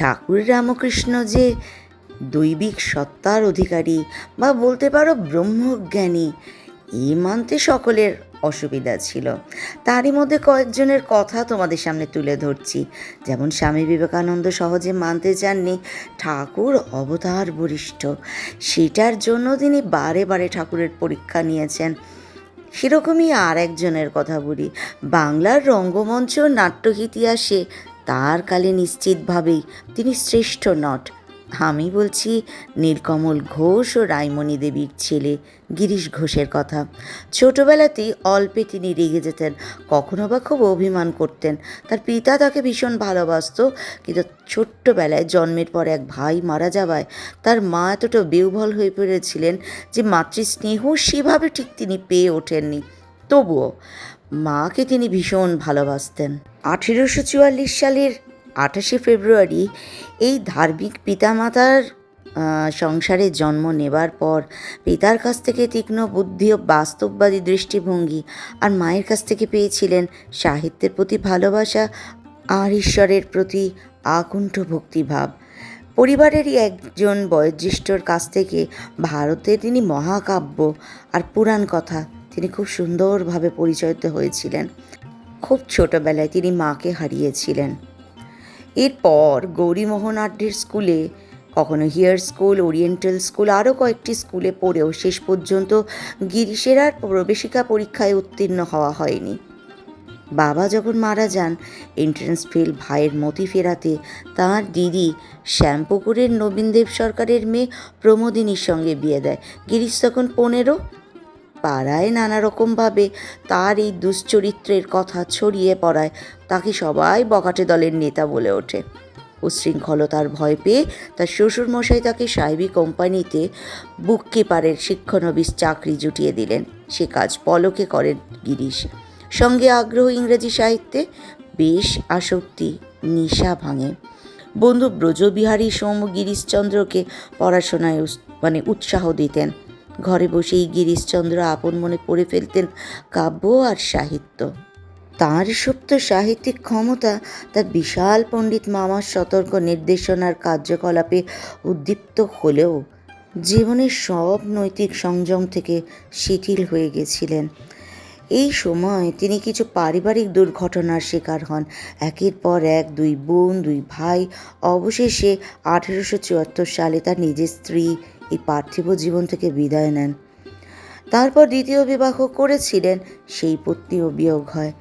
ঠাকুর রামকৃষ্ণ যে দৈবিক সত্তার অধিকারী বা বলতে পারো ব্রহ্মজ্ঞানী এই মানতে সকলের অসুবিধা ছিল। তারই মধ্যে কয়েকজনের কথা তোমাদের সামনে তুলে ধরছি। যেমন স্বামী বিবেকানন্দ সহজে মানতে চাননি, ঠাকুর অবতার বরিষ্ঠ। সেটার জন্য তিনি বারে বারে ঠাকুরের পরীক্ষা নিয়েছেন। সেরকমই আর একজনের কথা বলি। বাংলার রঙ্গমঞ্চ নাট্য ইতিহাসে তার কালে নিশ্চিতভাবেই তিনি শ্রেষ্ঠ নট। আমি বলছি, নীলকমল ঘোষ ও রায়মণি দেবীর ছেলে গিরিশ ঘোষের কথা। ছোটবেলাতেই অল্পে তিনি রেগে যেতেন, কখনো বা খুব অভিমান করতেন। তার পিতা তাকে ভীষণ ভালোবাসত, কিন্তু ছোট্টবেলায় জন্মের পর এক ভাই মারা যাওয়ায় তার মা এতটা বেউভল হয়ে পড়েছিলেন যে মাতৃস্নেহ সেভাবে ঠিক তিনি পেয়ে ওঠেননি। তবুও মাকে তিনি ভীষণ ভালোবাসতেন। আঠেরোশো চুয়াল্লিশ সালের আঠাশে ফেব্রুয়ারি এই ধার্মিক পিতামাতার সংসারে জন্ম নেবার পর পিতার কাছ থেকে তীক্ষ্ণ বুদ্ধি ও বাস্তববাদী দৃষ্টিভঙ্গি আর মায়ের কাছ থেকে পেয়েছিলেন সাহিত্যের প্রতি ভালোবাসা আর ঈশ্বরের প্রতি আকুণ্ঠ ভক্তিভাব। পরিবারেরই একজন বয়োজ্যেষ্ঠর কাছ থেকে ভারতে তিনি মহাকাব্য আর পুরাণ কথা তিনি খুব সুন্দরভাবে পরিচয়িত হয়েছিলেন। খুব ছোটবেলায় তিনি মাকে হারিয়েছিলেন। এরপর গৌরীমোহন আড্ডের স্কুলে, কখনো হিয়ার স্কুল, ওরিয়েন্টাল স্কুল, আরও কয়েকটি স্কুলে পড়েও শেষ পর্যন্ত গিরিশের আর প্রবেশিকা পরীক্ষায় উত্তীর্ণ হওয়া হয়নি। বাবা যখন মারা যান, এন্ট্রেন্স ফেল ভাইয়ের মতি ফেরাতে তার দিদি শ্যামপুকুরের নবীনদেব সরকারের মেয়ে প্রমোদিনীর সঙ্গে বিয়ে দেয়। গিরিশ তখন পনেরো পাড়ায় নানা রকমভাবে তার এই দুশ্চরিত্রের কথা ছড়িয়ে পড়ায়, তাকে সবাই বকাটে দলের নেতা বলে ওঠে। উশৃঙ্খলতার ভয় পেয়ে তার শ্বশুরমশাই তাকে সাহেবী কোম্পানিতে বুক কিপারের শিক্ষানবিশ চাকরি জুটিয়ে দিলেন। সে কাজ পলকে করেন গিরিশ। সঙ্গে আগ্রহ ইংরেজি সাহিত্যে বেশ আসক্তি, নিশা ভাঙে। বন্ধু ব্রজবিহারী সৌম গিরিশচন্দ্রকে পড়াশোনায় মানে উৎসাহ দিতেন। ঘরে বসেই গিরিশচন্দ্র আপন মনে পড়ে ফেলতেন কাব্য আর সাহিত্য। তাঁর সুপ্ত সাহিত্যিক ক্ষমতা তার বিশাল পণ্ডিত মামার সতর্ক নির্দেশনার কার্যকলাপে উদ্দীপ্ত হলেও জীবনের সব নৈতিক সংযম থেকে শিথিল হয়ে গেছিলেন। এই সময় তিনি কিছু পারিবারিক দুর্ঘটনার শিকার হন। একের পর এক দুই বোন, দুই ভাই, অবশেষে আঠেরোশো চুয়াত্তর সালে তার নিজের স্ত্রী এই পার্থিব জীবন থেকে বিদায় নেন। তারপর দ্বিতীয় বিবাহ করেছিলেন, সেই পত্নীও বিয়োগ হয়।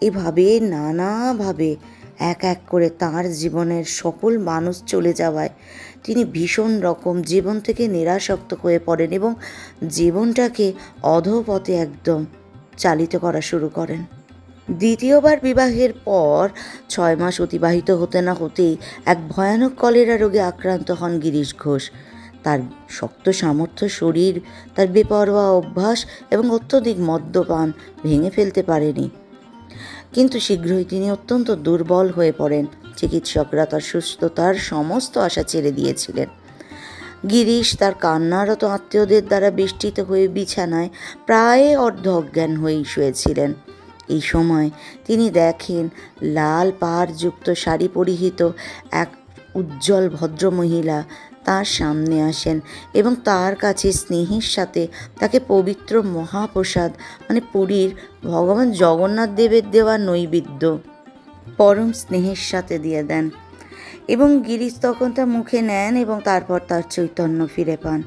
এভাবে নানাভাবে এক এক করে তার জীবনের সকল মানুষ চলে যাওয়ায় তিনি ভীষণ রকম জীবন থেকে নিরাসক্ত হয়ে পড়েন এবং জীবনটাকে অধপথে একদম চালিত করা শুরু করেন। দ্বিতীয়বার বিবাহের পর ছয় মাস অতিবাহিত হতে না হতেই এক ভয়ানক কলেরা রোগে আক্রান্ত হন গিরিশ ঘোষ। তার শক্ত সামর্থ্য, শরীর, তার বেপরোয়া অভ্যাস এবং অত্যধিক মদ্যপান ভেঙে ফেলতে পারেনি। কিন্তু শীঘ্রই তিনি অত্যন্ত দুর্বল হয়ে পড়েন। চিকিৎসকরা তার সুস্থতার সমস্ত আশা ছেড়ে দিয়েছিলেন। গিরিশ তার কান্নারত আত্মীয়দের দ্বারা বেষ্টিত হয়ে বিছানায় প্রায় অর্ধ অজ্ঞান হয়েই শুয়েছিলেন। এই সময় তিনি দেখেন লাল পাড়যুক্ত শাড়ি পরিহিত এক উজ্জ্বল ভদ্রমহিলা তার সামনে আসেন এবং তার কাছে স্নেহের সাথে তাকে পবিত্র মহাপ্রসাদ মানে পুরীর ভগবান জগন্নাথ দেবের দেওয়া নৈবেদ্য পরম স্নেহের সাথে দিয়ে দেন এবং গিরিশ তখন তা মুখে নেন এবং তারপর তার চৈতন্য ফিরে পান।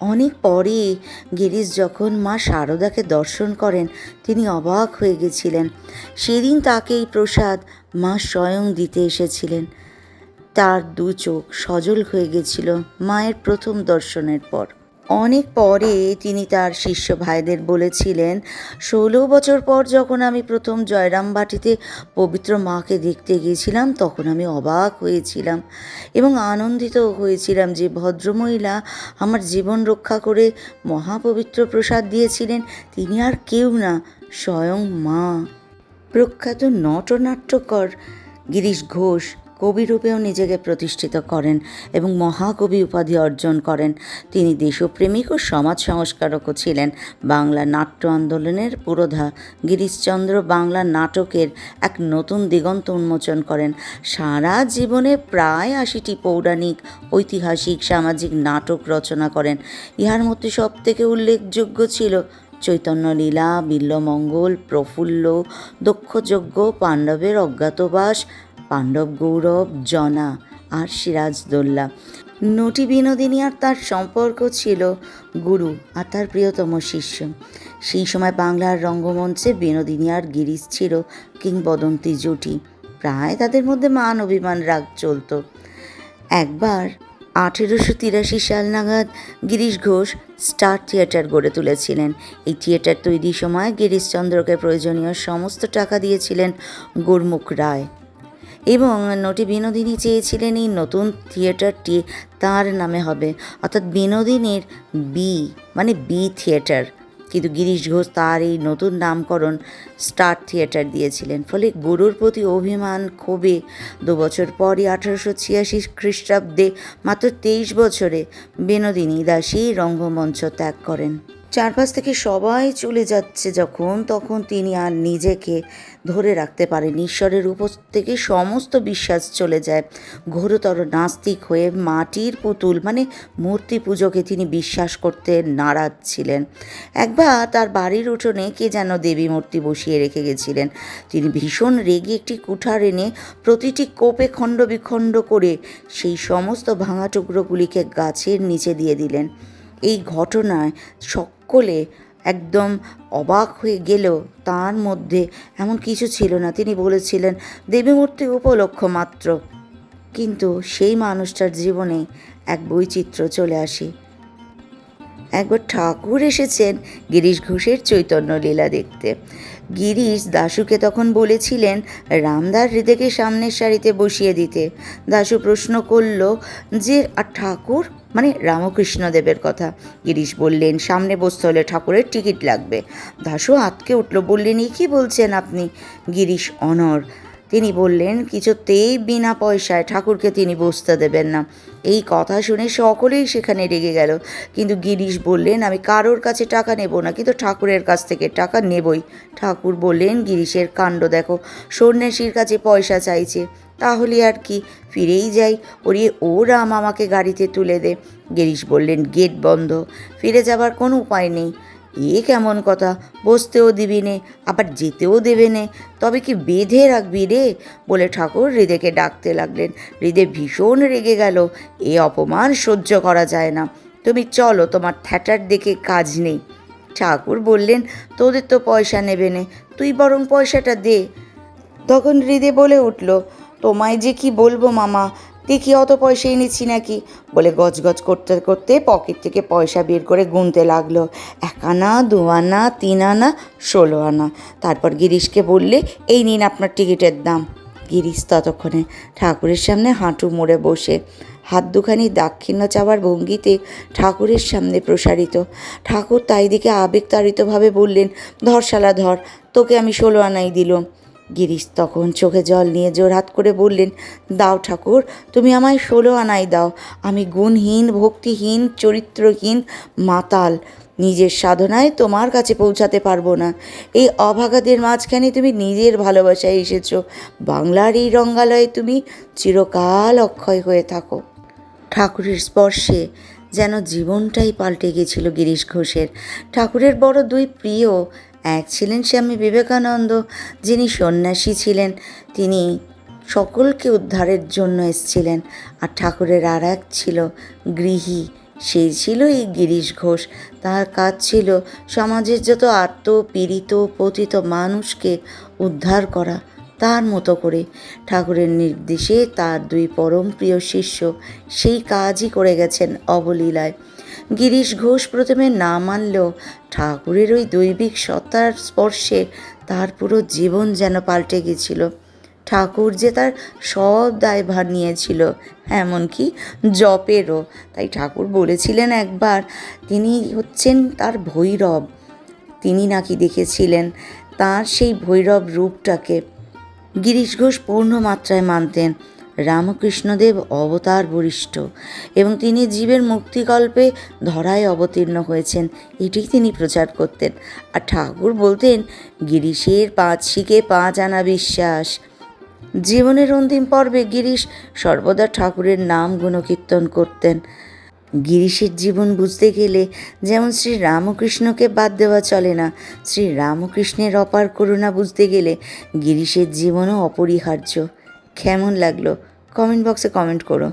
অনেক পরে গিরিশ যখন মা শারদাকে দর্শন করেন, তিনি অবাক হয়ে গেছিলেন। সেদিন তাকে এই প্রসাদ মা স্বয়ং দিতে এসেছিলেন। তার দু চোখ সজল হয়ে গেছিল মায়ের প্রথম দর্শনের পর। অনেক পরে তিনি তার শিষ্য ভাইদের বলেছিলেন, ষোলো বছর পর যখন আমি প্রথম জয়রাম বাটিতে পবিত্র মাকে দেখতে গিয়েছিলাম, তখন আমি অবাক হয়েছিলাম এবং আনন্দিত হয়েছিলাম যে ভদ্রমহিলা আমার জীবন রক্ষা করে মহাপবিত্র প্রসাদ দিয়েছিলেন। তিনি আর কেউ না, স্বয়ং মা। প্রখ্যাত নটনাট্যকর গিরিশ ঘোষ কবিরূপেও নিজেকে প্রতিষ্ঠিত করেন এবং মহাকবি উপাধি অর্জন করেন। তিনি দেশপ্রেমিক ও সমাজ সংস্কারকও ছিলেন। বাংলা নাট্য আন্দোলনের পুরোধা গিরিশচন্দ্র বাংলা নাটকের এক নতুন দিগন্ত উন্মোচন করেন। সারা জীবনে প্রায় আশিটি পৌরাণিক, ঐতিহাসিক, সামাজিক নাটক রচনা করেন। ইহার মধ্যে সবথেকে উল্লেখযোগ্য ছিল চৈতন্যলীলা বিল্লমঙ্গল, প্রফুল্ল, দক্ষযজ্ঞ, পাণ্ডবের অজ্ঞাতবাস পাণ্ডব গৌরব, জনা আর সিরাজদোল্লা নটি বিনোদিনী আর তার সম্পর্ক ছিল গুরু আর তার প্রিয়তম শিষ্য। সেই সময় বাংলার রঙ্গমঞ্চে বিনোদিনী আর গিরিশ ছিল কিংবদন্তি জুটি। প্রায় তাদের মধ্যে মান অভিমান রাগ চলতো। একবার আঠেরোশো তিরাশি সাল নাগাদ গিরিশ ঘোষ স্টার থিয়েটার গড়ে তুলেছিলেন। এই থিয়েটার তৈরির সময় গিরিশচন্দ্রকে প্রয়োজনীয় সমস্ত টাকা দিয়েছিলেন গুরমুখ রায়। এবং নটি বিনোদিনী চেয়েছিলেন এই নতুন থিয়েটারটি তার নামে হবে। অর্থাৎ বিনোদিনীর বি মানে বি থিয়েটার। কিন্তু গিরিশ ঘোষ তার এই নতুন নামকরণ স্টার থিয়েটার দিয়েছিলেন। ফলে গুরুর প্রতি অভিমান ক্ষোভে দু বছর পরই আঠারোশো ছিয়াশি খ্রিস্টাব্দে মাত্র তেইশ বছরে বিনোদিনী দাসী রঙ্গমঞ্চ ত্যাগ করেন। চারপাশ থেকে সবাই চলে যাচ্ছে যখন, তখন তিনি আর নিজেকে ধরে রাখতে পারেন। ঈশ্বরের উপর থেকে সমস্ত বিশ্বাস চলে যায়। ঘোরতর নাস্তিক হয়ে মাটির পুতুল মানে মূর্তি পুজোকে তিনি বিশ্বাস করতে নারাজ ছিলেন। একবার তার বাড়ির উঠোনে কে যেন দেবী মূর্তি বসিয়ে রেখে গেছিলেন। তিনি ভীষণ রেগে একটি কুঠার এনে প্রতিটি কোপে খণ্ড বিখণ্ড করে সেই সমস্ত ভাঙা টুকরোগুলিকে গাছের নিচে দিয়ে দিলেন। এই ঘটনায় সকলে একদম অবাক হয়ে গেল। তার মধ্যে এমন কিছু ছিল না, তিনি বলেছিলেন দেবীমূর্তি উপলক্ষ মাত্র। কিন্তু সেই মানুষটার জীবনে এক বৈচিত্র্য চলে আসে। একবার ঠাকুর এসেছেন গিরিশ ঘোষের চৈতন্য লীলা দেখতে। গিরিশ দাশুকে তখন বলেছিলেন, রামদার হৃদয়কে সামনের সারিতে বসিয়ে দিতে। দাশু প্রশ্ন করল, যে আর ঠাকুর? মানে রামকৃষ্ণদেবের কথা। গিরিশ বললেন, সামনে বসতে হলে ঠাকুরের টিকিট লাগবে। দাশু আতকে উঠল, বললেন, এ কী বলছেন আপনি? গিরিশ অনর তিনি বললেন, কিছুতেই বিনা পয়সায় ঠাকুরকে তিনি বসতে দেবেন না। এই কথা শুনে সকলেই সেখানে রেগে গেল। কিন্তু গিরিশ বললেন, আমি কারোর কাছে টাকা নেব না, কিন্তু ঠাকুরের কাছ থেকে টাকা নেবই। ঠাকুর বললেন, গিরিশের কাণ্ড দেখো, সন্ন্যাসীর কাছে পয়সা চাইছে, তাহলে আর কি? ফিরেই যাই ওরিয়ে ও রাম আমাকে গাড়িতে তুলে দে। গিরিশ বললেন, গেট বন্ধ, ফিরে যাবার কোনো উপায় নেই। এ কেমন কথা? বসতেও দিবি নে, আবার যেতেও দেবে নে। তবে কি বেঁধে রাখবি রে? বলে ঠাকুর হৃদেকে ডাকতে লাগলেন। হৃদে ভীষণ রেগে গেল। এ অপমান সহ্য করা যায় না। তুমি চলো, তোমার থ্যাটার দেখে কাজ নেই। ঠাকুর বললেন, তোদের তো পয়সা নেবে নে, তুই বরং পয়সাটা দে। তখন হৃদে বলে উঠল, তোমায় যে কি বলব মামা দেখি অত পয়সা এনেছি নাকি? বলে গজগজ করতে করতে পকেট থেকে পয়সা বের করে গুনতে লাগল। এক আনা, দু আনা, তিন আনা, ষোলো আনা। তারপর গিরিশকে বললে, এই নিন আপনার টিকিটের দাম। গিরিশ ততক্ষণে ঠাকুরের সামনে হাঁটু মুড়ে বসে। হাত দুখানি দাক্ষিণ্য চাওয়ার ভঙ্গিতে ঠাকুরের সামনে প্রসারিত। ঠাকুর তাই দিকে আবেগতাড়িতভাবে বললেন, ধর শালা, ধর, তোকে আমি ষোলো আনাই দিলাম। গিরিশ তখন চোখে জল নিয়ে জোরহাত করে বললেন, দাও ঠাকুর, তুমি আমায় ষোলো আনাই দাও। আমি গুণহীন, ভক্তিহীন, চরিত্রহীন মাতাল। নিজের সাধনায় তোমার কাছে পৌঁছাতে পারব না। এই অভাগাদের মাঝখানে তুমি নিজের ভালোবাসায় এসেছ। বাংলার এই রঙ্গালয়ে তুমি চিরকাল অক্ষয় হয়ে থাকো ঠাকুরের স্পর্শে যেন জীবনটাই পাল্টে গেছিল গিরিশ ঘোষের। ঠাকুরের বড় দুই প্রিয় এক ছিলেন স্বামী বিবেকানন্দ, যিনি সন্ন্যাসী ছিলেন। তিনি সকলকে উদ্ধারের জন্য এসেছিলেন আর ঠাকুরের আর এক ছিল গৃহী। সেই ছিল এই গিরিশ ঘোষ। তার কাজ ছিল সমাজের যত আত্মপীড়িত, পতিত মানুষকে উদ্ধার করা, তার মতো করে। ঠাকুরের নির্দেশে তার দুই পরম প্রিয় শিষ্য সেই কাজই করে গেছেন অবলীলায়। গিরিশ ঘোষ প্রথমে না মানলেও ঠাকুরের ওই দৈবিক সত্তার স্পর্শে তার পুরো জীবন যেন পাল্টে গেছিল। ঠাকুর যে তার সব দায়ভার নিয়েছিল, এমনকি জপেরও। তাই ঠাকুর বলেছিলেন একবার, তিনি হচ্ছেন তার ভৈরব। তিনি নাকি দেখেছিলেন তার সেই ভৈরব রূপটাকে। গিরিশ ঘোষ পূর্ণ মাত্রায় মানতেন। রামকৃষ্ণদেব অবতার বরিষ্ঠ এবং তিনি জীবের মুক্তিকল্পে ধরায় অবতীর্ণ হয়েছেন। এটি তিনি প্রচার করতেন। আর ঠাকুর বলতেন, গিরিশের পাঁচ শিখে পাঁচ আনা বিশ্বাস। জীবনের অন্তিম পর্বে গিরিশ সর্বদা ঠাকুরের নাম গুণকীর্তন করতেন। গিরিশের জীবন বুঝতে গেলে যেমন শ্রী রামকৃষ্ণকে বাদ দেওয়া চলে না, শ্রী রামকৃষ্ণের অপার করুণা বুঝতে গেলে গিরিশের জীবনও অপরিহার্য। কেমন লাগল? কমেন্ট বক্সে কমেন্ট করো।